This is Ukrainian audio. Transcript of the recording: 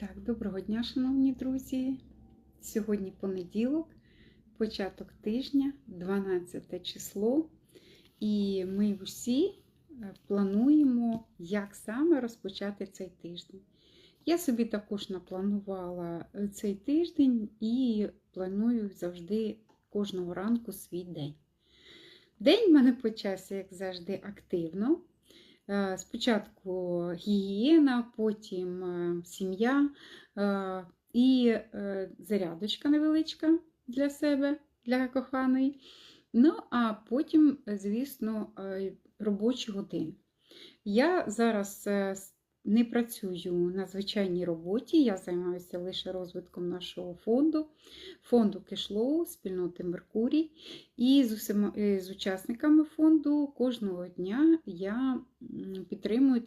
Так, доброго дня, шановні друзі. Сьогодні понеділок, початок тижня, 12 число, і ми всі е, плануємо, як саме розпочати цей тиждень. Я собі також напланувала е, цей тиждень і планую завжди кожного ранку свій день. День в мене почався, як завжди, активно. Е, Спочатку гігієна, потім е, сім'я і е, зарядочка невеличка для себе, для коханої. Ну, а потім, звісно, робочі години. Я зараз е, не працюю на звичайній роботі, я займаюся лише розвитком нашого фонду, фонду Кешлоу, спільноти Меркурій. І з усіма е, з учасниками фонду кожного дня я підтримую підтримую